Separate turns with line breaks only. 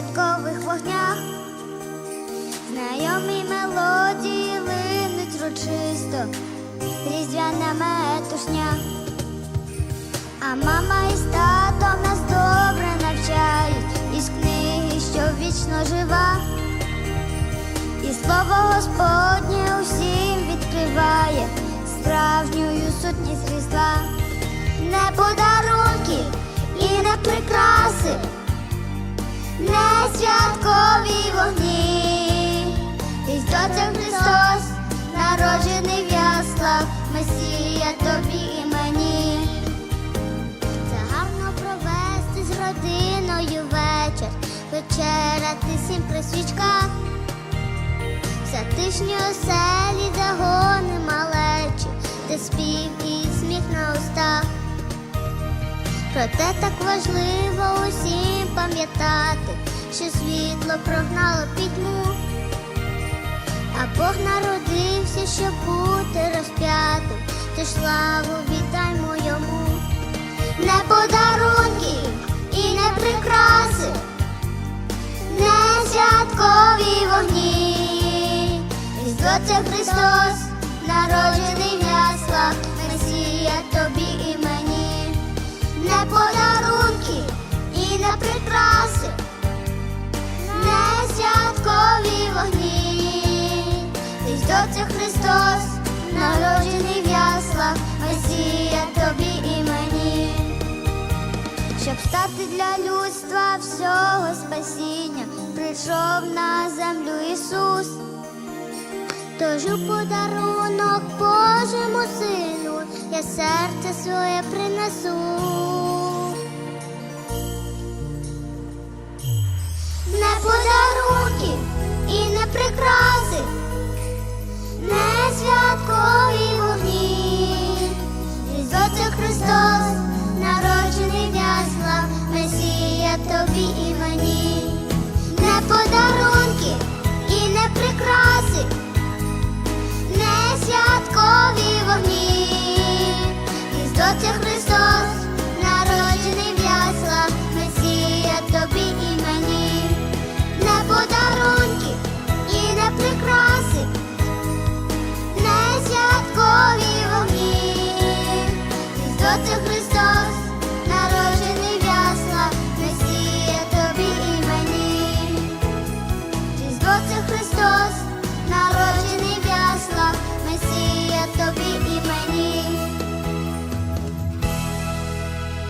святкових вогнях, знайомі мелодії линуть ручисто, різдвяна метушня, а мама із татом нас добре навчають, із книги, що вічно жива, і слово Господнє усім відкриває справжньою сутність різдва, не подарунки і не прикраси святкові вогні. Різдво це Христос, народжений в яслах, Месія тобі і мені. Це гарно провести з родиною вечір, вечеряти всім при свічках. Затишні оселі загони малечі, де спів і сміх на устах. Проте так важливо усім пам'ятати, що світло прогнало пітьму, а Бог народився, щоб бути розп'ятим, тож славу віддаймо йому. Не подарунки і не прикраси, не святкові вогні. Різдво це Христос, народжений Різдво Христос, народжений в яслах, Месія тобі і мені щоб стати для людства всього спасіння, прийшов на землю Ісус. Тож у подарунок Божому сину я серце своє принесу. Не подарунки і не прикраси, не святкові